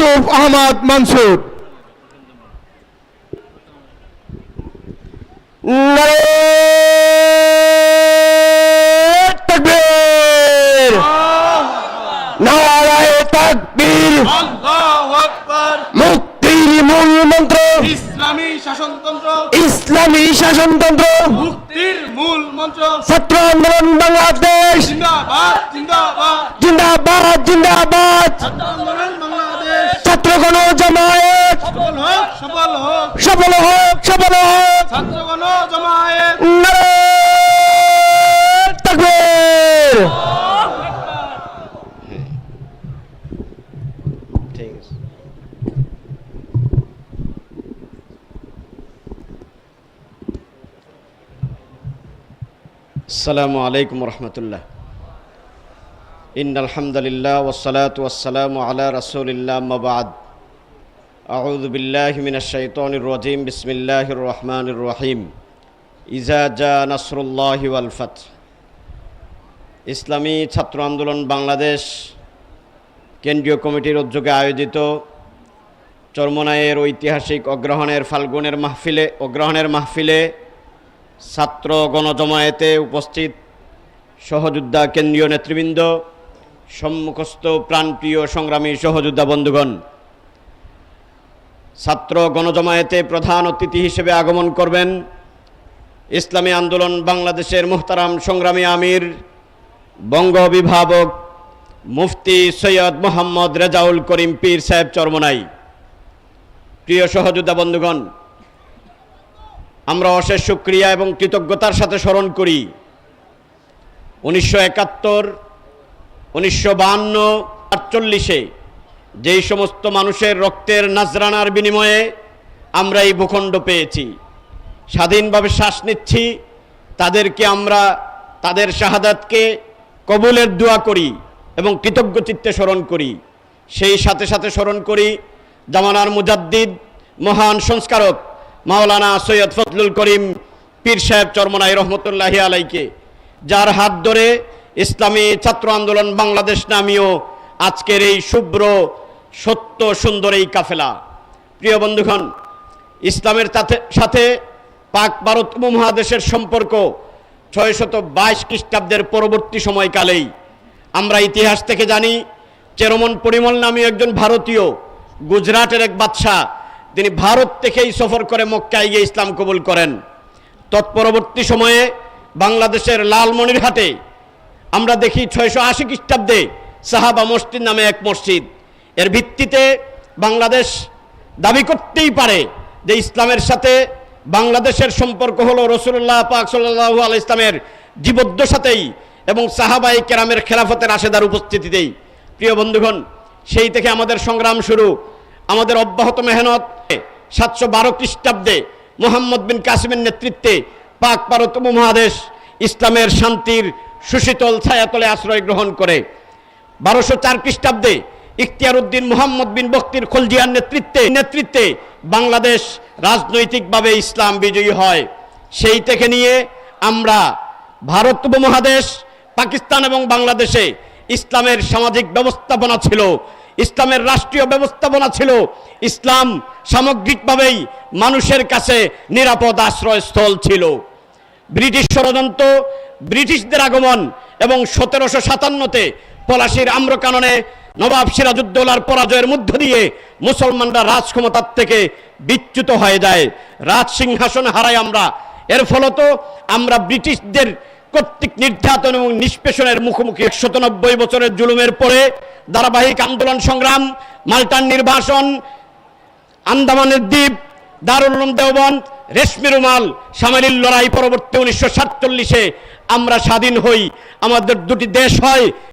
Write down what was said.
ইউসুফ আহমদ মানসুর মুক্তির মূল মন্ত্র। ইসলামী শাসনতন্ত্র। ইসলামী শাসনতন্ত্র। মুক্তির মূল মন্ত্র। ছাত্র আন্দোলন বাংলাদেশ। জিন্দাবাদ জিন্দাবাদ। জিন্দাবাদ জিন্দাবাদ। ছাত্রগণ জামায়াত সফল হোক সফল হোক সফল হোক সফল হোক ছাত্রগণ জমায়েত নারায়ে তাকবীর ঠিক আছে আসসালামু আলাইকুম রহমতুল্লাহ ইন আলহামদুলিল্লাহ ওসালাত ওয়াসালাম আলা রসুলিল্লাহ মবাদ আউযু বিল্লাহি মিনাশ শাইতানির রাজিম, বিসমিল্লাহির রহমানির রহিম। ইজা জা নাসরুল্লাহি ওয়াল ফাত ইসলামী ছাত্র আন্দোলন বাংলাদেশ কেন্দ্রীয় কমিটির উদ্যোগে আয়োজিত চরমনায়ের ঐতিহাসিক অগ্রহণের ফাল্গুনের মাহফিলে অগ্রহণের মাহফিলে ছাত্র গণজমায়েতে উপস্থিত সহযোদ্ধা কেন্দ্রীয় নেতৃবৃন্দ, সম্মুখস্থ প্রাণপ্রিয় সংগ্রামী সহযোদ্ধা বন্ধুগণ ছাত্র গণজমায়েতে প্রধান অতিথি হিসেবে আগমন করবেন ইসলামী আন্দোলন বাংলাদেশের মুহতারাম সংগ্রামী আমির, বঙ্গ অভিভাবক মুফতি সৈয়দ মোহাম্মদ রেজাউল করিম পীর সাহেব চরমনাই। প্রিয় সহযোদ্ধা বন্ধুগণ, আমরা অশেষ সুক্রিয়া এবং কৃতজ্ঞতার সাথে স্মরণ করি। উনিশশো একাত্তর, উনিশশো বাহান্ন, আটচল্লিশে যেই সমস্ত মানুষের রক্তের নাজরানার বিনিময়ে আমরা এই ভূখণ্ড পেয়েছি, স্বাধীনভাবে শ্বাস নিচ্ছি, তাদেরকে আমরা, তাদের শাহাদাতকে কবুলের দোয়া করি এবং কৃতজ্ঞ চিত্তে স্মরণ করি। সেই সাথে সাথে স্মরণ করি জামানার মুজাদ্দিদ, মহান সংস্কারক মাওলানা সৈয়দ ফজলুল করিম পীর সাহেব চরমনাই রহমতুল্লাহি আলাইকে, যার হাত ধরে ইসলামী ছাত্র আন্দোলন বাংলাদেশ নামীয় আজকের এই শুভ্র, সত্য, সুন্দর এই কাফেলা। প্রিয় বন্ধুগণ, ইসলামের সাথে পাক ভারত উপমহাদেশের সম্পর্ক ছয়শত বাইশ খ্রিস্টাব্দের পরবর্তী সময়কালেই। আমরা ইতিহাস থেকে জানি, চেরমন পরিমল নামীয় একজন ভারতীয়, গুজরাটের এক বাদশাহ, তিনি ভারত থেকেই সফর করে মক্কায় গিয়ে ইসলাম কবুল করেন। তৎপরবর্তী সময়ে বাংলাদেশের লালমনিরহাটে আমরা দেখি ছয়শো আশি খ্রিস্টাব্দে সাহাবা মসজিদ নামে এক মসজিদ। এর ভিত্তিতে বাংলাদেশ দাবি করতেই পারে যে ইসলামের সাথে বাংলাদেশের সম্পর্ক হলো রসুল্লাহ পাক সাল্লাহ আল ইসলামের জীবদ্দশাতেই এবং সাহাবাই কেরামের খেলাফতের আশেদার উপস্থিতিতেই। প্রিয় বন্ধুগণ, সেই থেকে আমাদের সংগ্রাম শুরু। আমাদের অব্যাহত মেহনত সাতশো বারো খ্রিস্টাব্দে মোহাম্মদ বিন কাসিমের নেতৃত্বে পাক ভারত মহাদেশ ইসলামের শান্তির সুশীতল ছায়াতলে আশ্রয় গ্রহণ করে। বারোশো চার খ্রিস্টাব্দে ইখতিয়ার উদ্দিন মোহাম্মদ বিন বক্তির খলজিয়ার নেতৃত্বে নেতৃত্বে বাংলাদেশ রাজনৈতিকভাবে ইসলাম বিজয়ী হয়। সেই থেকে নিয়ে আমরা ভারত উপমহাদেশ, পাকিস্তান এবং বাংলাদেশে ইসলামের সামাজিক ব্যবস্থাপনা ছিল, ইসলামের রাষ্ট্রীয় ব্যবস্থাপনা ছিল। ইসলাম সামগ্রিকভাবেই মানুষের কাছে নিরাপদ আশ্রয়স্থল ছিল। ব্রিটিশ ষড়যন্ত্র, ব্রিটিশদের আগমন এবং সতেরোশো সাতান্নতে পলাশির আম্রকাননে নবাব সিরাজউদ্দৌলার পরাজয়ের মধ্য দিয়ে মুসলমানরা রাজ ক্ষমতার থেকে বিচ্যুত হয়ে যায়। রাজ সিংহাসন হারাই আমরা। এর ফলত আমরা ব্রিটিশদের কর্তৃক নির্যাতন এবং নিষ্পেষণের মুখোমুখি। একশত নব্বই বছরের জুলুমের পরে ধারাবাহিক আন্দোলন সংগ্রাম, মাল্টান নির্বাসন, আন্দামানের দ্বীপ দারুল উলুম দেওবন্দ, রেশমি রুমাল সামেলির লড়াই পরবর্তী উনিশশো সাতচল্লিশে আমরা স্বাধীন হই। আমাদের দুটি দেশ হয়